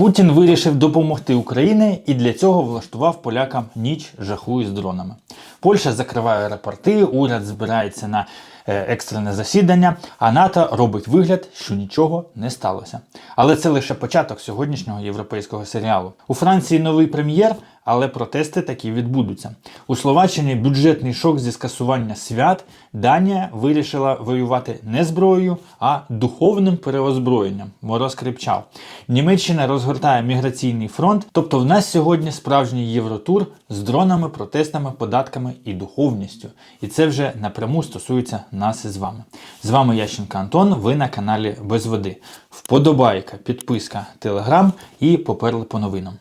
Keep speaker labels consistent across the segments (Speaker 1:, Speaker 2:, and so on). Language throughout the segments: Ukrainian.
Speaker 1: Путін вирішив допомогти Україні і для цього влаштував полякам ніч жаху із дронами. Польща закриває аеропорти, уряд збирається на е, екстрене засідання, а НАТО робить вигляд, що нічого не сталося. Але це лише початок сьогоднішнього європейського серіалу. У Франції новий прем'єр, але протести такі відбудуться. У Словаччині бюджетний шок зі скасування свят. Данія вирішила воювати не зброєю, а духовним переозброєнням. Мороз кріпчав. Німеччина розгортає міграційний фронт. Тобто, в нас сьогодні справжній євротур з дронами, протестами, податками і духовністю. І це вже напряму стосується нас із вами. З вами Ященко Антон. Ви на каналі Без Води. Вподобайка, підписка, телеграм і поперли по новинам.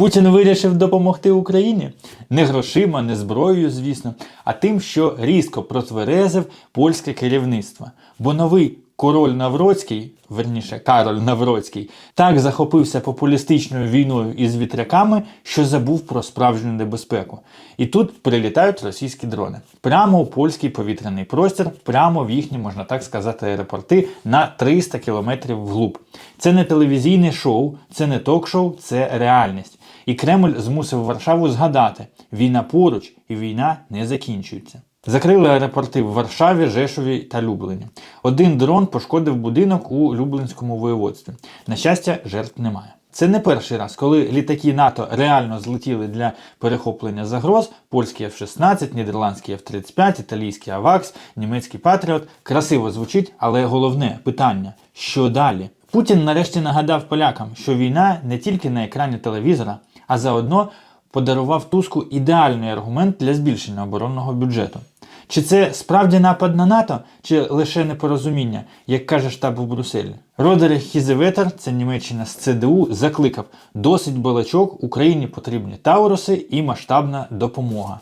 Speaker 1: Путін вирішив допомогти Україні не грошима, не зброєю, звісно, а тим, що різко протверезив польське керівництво. Бо новий король Навроцький, верніше Кароль Навроцький, так захопився популістичною війною із вітряками, що забув про справжню небезпеку. І тут прилітають російські дрони прямо у польський повітряний простір, прямо в їхні, можна так сказати, аеропорти на 300 кілометрів вглуб. Це не телевізійне шоу, це не ток-шоу, це реальність. І Кремль змусив Варшаву згадати: війна поруч і війна не закінчується. Закрили аеропорти в Варшаві, Жешові та Люблині. Один дрон пошкодив будинок у Люблинському воєводстві. На щастя, жертв немає. Це не перший раз, коли літаки НАТО реально злетіли для перехоплення загроз. Польський F-16, нідерландський F-35, італійський Авакс, німецький Патріот. Красиво звучить, але головне питання: що далі? Путін нарешті нагадав полякам, що війна не тільки на екрані телевізора, а заодно подарував Туску ідеальний аргумент для збільшення оборонного бюджету. Чи це справді напад на НАТО, чи лише непорозуміння, як каже штаб у Брюсселі? Родерих Хізеветер, це Німеччина з ЦДУ, закликав досить балачок, Україні потрібні тауруси і масштабна допомога.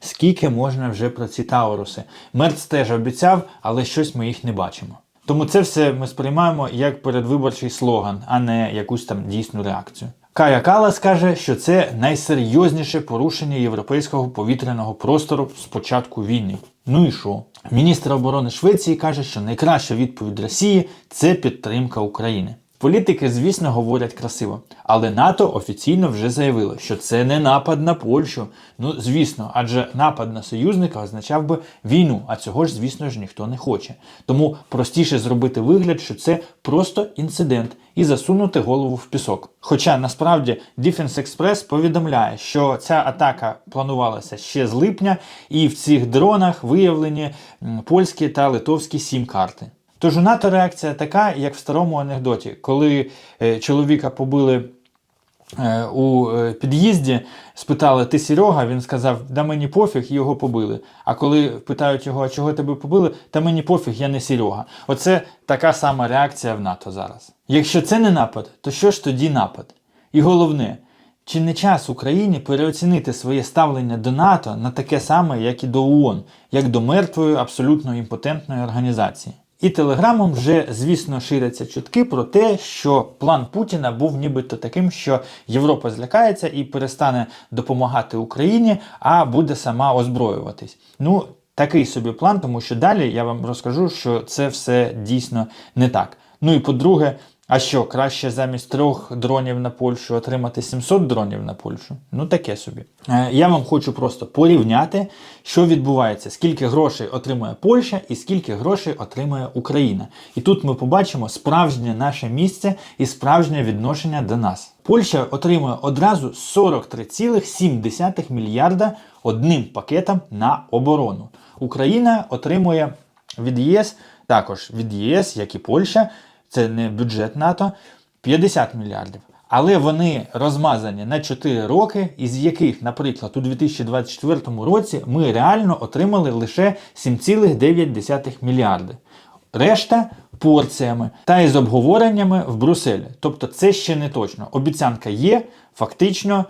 Speaker 1: Скільки можна вже про ці тауруси? Мерц теж обіцяв, але щось ми їх не бачимо. Тому це все ми сприймаємо як передвиборчий слоган, а не якусь там дійсну реакцію. Кая Калас каже, що це найсерйозніше порушення європейського повітряного простору з початку війни. Ну і що? Міністр оборони Швеції каже, що найкраща відповідь Росії це підтримка України. Політики, звісно, говорять красиво, але НАТО офіційно вже заявило, що це не напад на Польщу. Ну, звісно, адже напад на союзника означав би війну, а цього ж, звісно ж, ніхто не хоче. Тому простіше зробити вигляд, що це просто інцидент, і засунути голову в пісок. Хоча насправді Defense Express повідомляє, що ця атака планувалася ще з липня, і в цих дронах виявлені польські та литовські сім-карти. Тож у НАТО реакція така, як в старому анекдоті, коли е, чоловіка побили е, у е, під'їзді, спитали, ти Серега? Він сказав, да мені пофіг, його побили. А коли питають його, а чого тебе побили, та мені пофіг, я не Серега. Оце така сама реакція в НАТО зараз. Якщо це не напад, то що ж тоді напад? І головне, чи не час Україні переоцінити своє ставлення до НАТО на таке саме, як і до ООН, як до мертвої, абсолютно імпотентної організації? І телеграмом вже, звісно, ширяться чутки про те, що план Путіна був нібито таким, що Європа злякається і перестане допомагати Україні, а буде сама озброюватись. Ну, такий собі план, тому що далі я вам розкажу, що це все дійсно не так. Ну і по-друге, а що, краще замість трьох дронів на Польщу отримати 700 дронів на Польщу? Ну таке собі. Е, Я вам хочу просто порівняти, що відбувається, скільки грошей отримує Польща і скільки грошей отримує Україна. І тут ми побачимо справжнє наше місце і справжнє відношення до нас. Польща отримує одразу 43,7 мільярда одним пакетом на оборону. Україна отримує від ЄС, також від єС, як і Польща, це не бюджет НАТО, 50 мільярдів. Але вони розмазані на 4 роки, із яких, наприклад, у 2024 році ми реально отримали лише 7,9 мільярди. Решта порціями та із обговореннями в Брюсселі. Тобто це ще не точно. Обіцянка є, фактично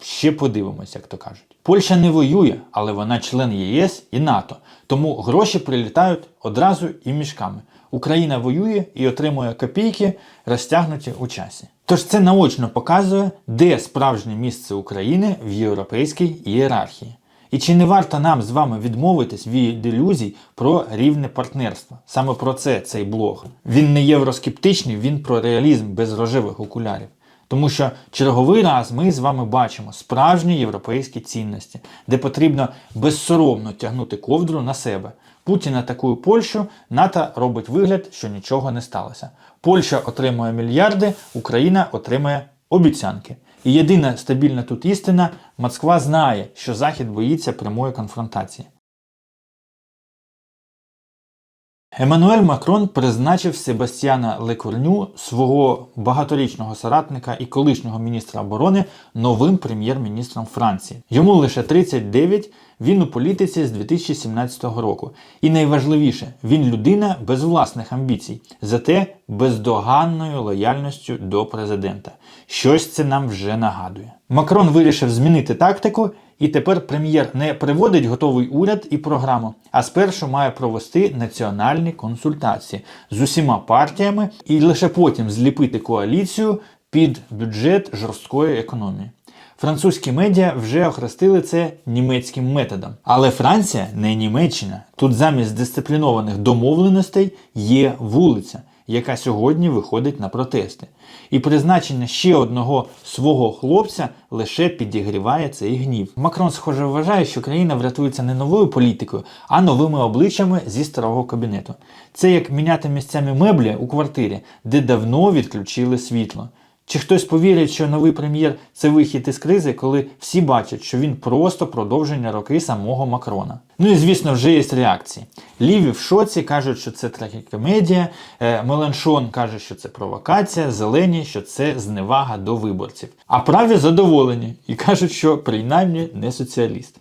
Speaker 1: ще подивимося, як то кажуть. Польща не воює, але вона член ЄС і НАТО. Тому гроші прилітають одразу і мішками. Україна воює і отримує копійки, розтягнуті у часі. Тож це наочно показує, де справжнє місце України в європейській ієрархії. І чи не варто нам з вами відмовитись від ілюзій про рівне партнерство? Саме про це цей блог. Він не євроскептичний, він про реалізм без рожевих окулярів. Тому що черговий раз ми з вами бачимо справжні європейські цінності, де потрібно безсоромно тягнути ковдру на себе. Путін атакує Польщу, НАТО робить вигляд, що нічого не сталося. Польща отримує мільярди, Україна отримує обіцянки. І єдина стабільна тут істина Москва знає, що Захід боїться прямої конфронтації. Еммануель Макрон призначив Себастьяна Лекорню, свого багаторічного соратника і колишнього міністра оборони, новим прем'єр-міністром Франції. Йому лише 39, він у політиці з 2017 року. І найважливіше, він людина без власних амбіцій, зате бездоганною лояльністю до президента. Щось це нам вже нагадує. Макрон вирішив змінити тактику. І тепер прем'єр не приводить готовий уряд і програму, а спершу має провести національні консультації з усіма партіями і лише потім зліпити коаліцію під бюджет жорсткої економії. Французькі медіа вже охрестили це німецьким методом. Але Франція не Німеччина. Тут замість дисциплінованих домовленостей є вулиця, яка сьогодні виходить на протести. І призначення ще одного свого хлопця лише підігріває цей гнів. Макрон, схоже, вважає, що країна врятується не новою політикою, а новими обличчями зі старого кабінету. Це як міняти місцями меблі у квартирі, де давно відключили світло. Чи хтось повірить, що новий прем'єр це вихід із кризи, коли всі бачать, що він просто продовження роки самого Макрона? Ну і звісно, вже є реакції. Ліві в шоці кажуть, що це трагікомедія, е, Меланшон каже, що це провокація, зелені, що це зневага до виборців. А праві задоволені і кажуть, що принаймні не соціаліст.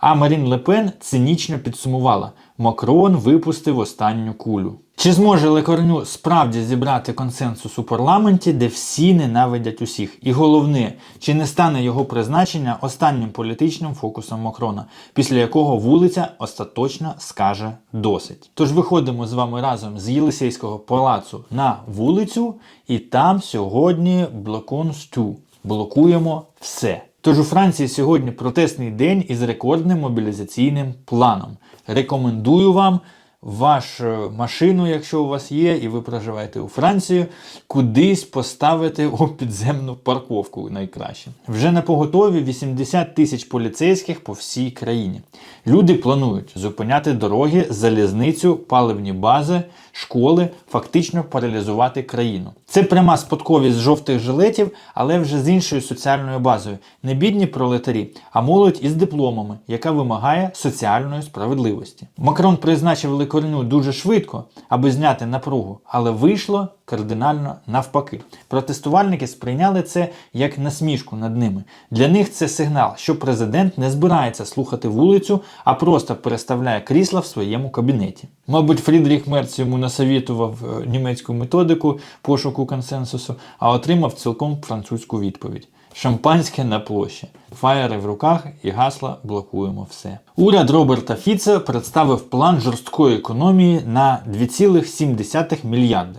Speaker 1: А Марін Лепен цинічно підсумувала: Макрон випустив останню кулю. Чи зможе Лекорню справді зібрати консенсус у парламенті, де всі ненавидять усіх? І головне, чи не стане його призначення останнім політичним фокусом Макрона, після якого вулиця остаточно скаже досить? Тож виходимо з вами разом з Єлисейського палацу на вулицю, і там сьогодні блоконсту. Блокуємо все. Тож у Франції сьогодні протестний день із рекордним мобілізаційним планом. Рекомендую вам вашу машину, якщо у вас є, і ви проживаєте у Франції, кудись поставити у підземну парковку найкраще. Вже на поготові 80 тисяч поліцейських по всій країні. Люди планують зупиняти дороги, залізницю, паливні бази, школи, фактично паралізувати країну. Це пряма спадковість жовтих жилетів, але вже з іншою соціальною базою. Не бідні пролетарі, а молодь із дипломами, яка вимагає соціальної справедливості. Макрон призначив Лекорню дуже швидко, аби зняти напругу, але вийшло кардинально навпаки. Протестувальники сприйняли це як насмішку над ними. Для них це сигнал, що президент не збирається слухати вулицю, а просто переставляє крісла в своєму кабінеті. Мабуть, Фрідріх Мерц йому насовітував е, німецьку методику пошуку консенсусу, а отримав цілком французьку відповідь. Шампанське на площі, фаєри в руках і гасла блокуємо все. Уряд Роберта Фіца представив план жорсткої економії на 2,7 мільярди.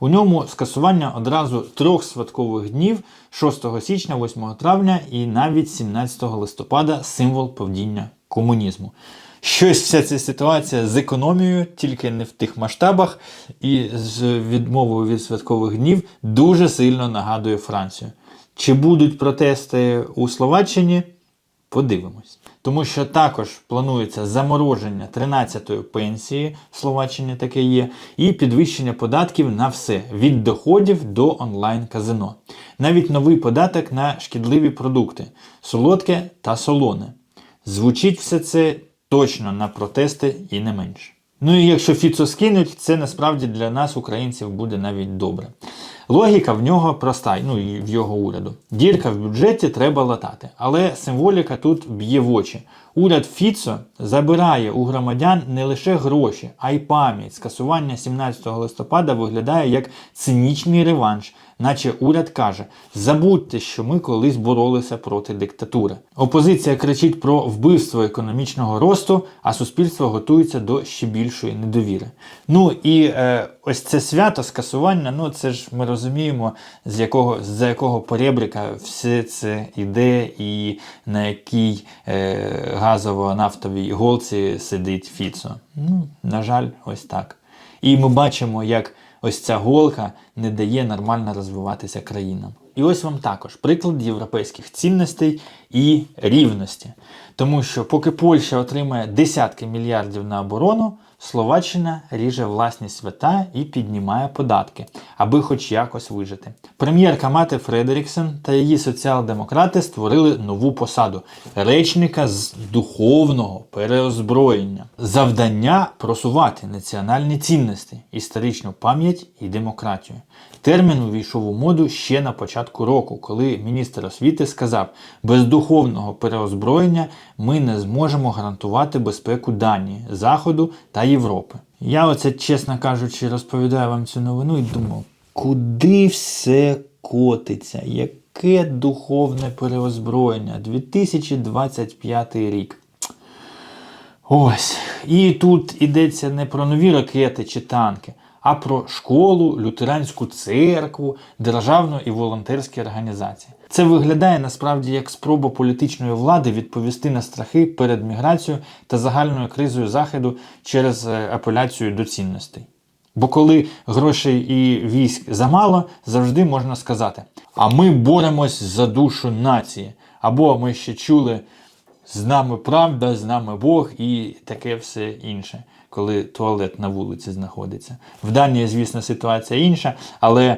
Speaker 1: У ньому скасування одразу трьох святкових днів 6 січня, 8 травня і навіть 17 листопада символ повдіння комунізму. Щось вся ця ситуація з економією, тільки не в тих масштабах, і з відмовою від святкових днів дуже сильно нагадує Францію. Чи будуть протести у Словаччині? Подивимось. Тому що також планується замороження 13-ї пенсії, в Словаччині таке є, і підвищення податків на все від доходів до онлайн-казино. Навіть новий податок на шкідливі продукти солодке та солоне. Звучить все це точно на протести і не менше. Ну і якщо Фіцо скинуть, це насправді для нас, українців, буде навіть добре. Логіка в нього проста, ну і в його уряду. Дірка в бюджеті треба латати, але символіка тут б'є в очі. Уряд Фіцо забирає у громадян не лише гроші, а й пам'ять. Скасування 17 листопада виглядає як цинічний реванш, наче уряд каже: забудьте, що ми колись боролися проти диктатури. Опозиція кричить про вбивство економічного росту, а суспільство готується до ще більшої недовіри. Ну і е, ось це свято скасування, ну це ж ми розуміємо, з якого за якого поребрика все це іде і на який е, газово-нафтовій голці сидить Фіцо. Ну, на жаль, ось так. І ми бачимо, як ось ця голка не дає нормально розвиватися країнам. І ось вам також приклад європейських цінностей і рівності. Тому що поки Польща отримає десятки мільярдів на оборону, Словаччина ріже власні свята і піднімає податки, аби хоч якось вижити. Прем'єрка Мати Фредеріксен та її соціал-демократи створили нову посаду речника з духовного переозброєння. Завдання просувати національні цінності, історичну пам'ять і демократію. Термін увійшов у моду ще на початку року, коли міністр освіти сказав, без духовного переозброєння ми не зможемо гарантувати безпеку Данії, Заходу та Європи. Я оце, чесно кажучи, розповідаю вам цю новину і думав, куди все котиться? Яке духовне переозброєння? 2025 рік. Ось. І тут йдеться не про нові ракети чи танки, а про школу, лютеранську церкву, державну і волонтерські організації. Це виглядає насправді як спроба політичної влади відповісти на страхи перед міграцією та загальною кризою заходу через е, апеляцію до цінностей. Бо коли грошей і військ замало, завжди можна сказати: а ми боремось за душу нації. Або ми ще чули з нами правда, з нами Бог і таке все інше, коли туалет на вулиці знаходиться. В Данії, звісно, ситуація інша, але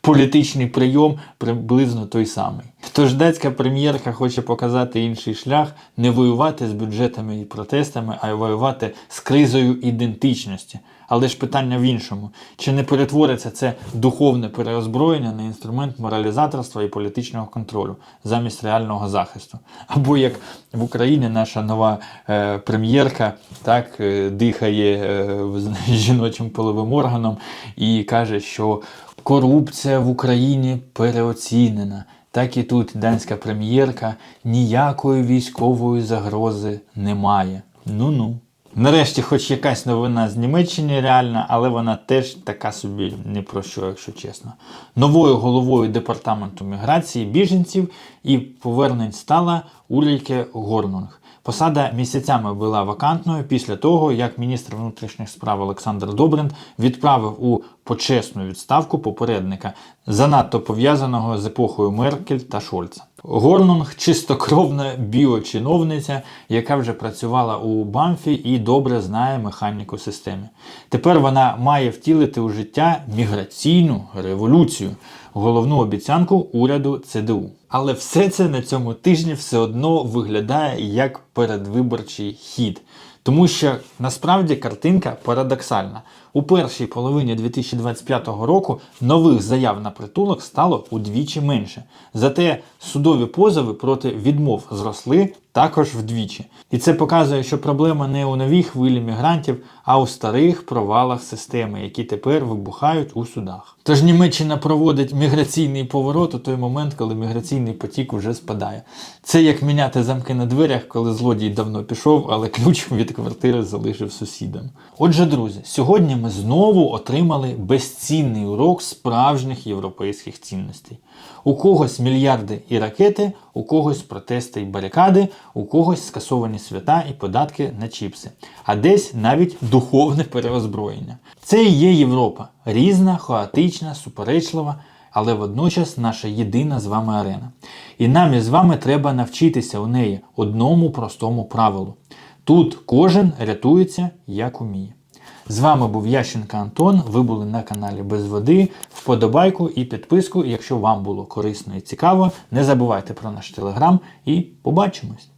Speaker 1: політичний прийом приблизно той самий. Тож датська прем'єрка хоче показати інший шлях, не воювати з бюджетами і протестами, а воювати з кризою ідентичності. Але ж питання в іншому: чи не перетвориться це духовне переозброєння на інструмент моралізаторства і політичного контролю замість реального захисту? Або як в Україні наша нова е, прем'єрка так е, дихає е, в- жіночим половим органом і каже, що корупція в Україні переоцінена. Так і тут данська прем'єрка ніякої військової загрози немає. Ну-ну. Нарешті, хоч якась новина з Німеччини реальна, але вона теж така собі не про що, якщо чесно. Новою головою департаменту міграції біженців і повернень стала Ульріке Горнунг. Посада місяцями була вакантною після того, як міністр внутрішніх справ Олександр Добрин відправив у почесну відставку попередника, занадто пов'язаного з епохою Меркель та Шольца. Горнунг чистокровна біочиновниця, яка вже працювала у Бамфі і добре знає механіку системи. Тепер вона має втілити у життя міграційну революцію, головну обіцянку уряду ЦДУ. Але все це на цьому тижні все одно виглядає як передвиборчий хід. Тому що насправді картинка парадоксальна. У першій половині 2025 року нових заяв на притулок стало удвічі менше. Зате судові позови проти відмов зросли також вдвічі. І це показує, що проблема не у новій хвилі мігрантів, а у старих провалах системи, які тепер вибухають у судах. Тож Німеччина проводить міграційний поворот у той момент, коли міграційний потік уже спадає. Це як міняти замки на дверях, коли злодій давно пішов, але ключ від квартири залишив сусідам. Отже, друзі, сьогодні ми знову отримали безцінний урок справжніх європейських цінностей. У когось мільярди і ракети, у когось протести і барикади, у когось скасовані свята і податки на чіпси, а десь навіть духовне переозброєння. Це і є Європа різна, хаотична, суперечлива, але водночас наша єдина з вами арена. І нам із вами треба навчитися у неї одному простому правилу. Тут кожен рятується як уміє. З вами був Ященка Антон. Ви були на каналі Без Води. Вподобайку і підписку, якщо вам було корисно і цікаво. Не забувайте про наш телеграм і побачимось!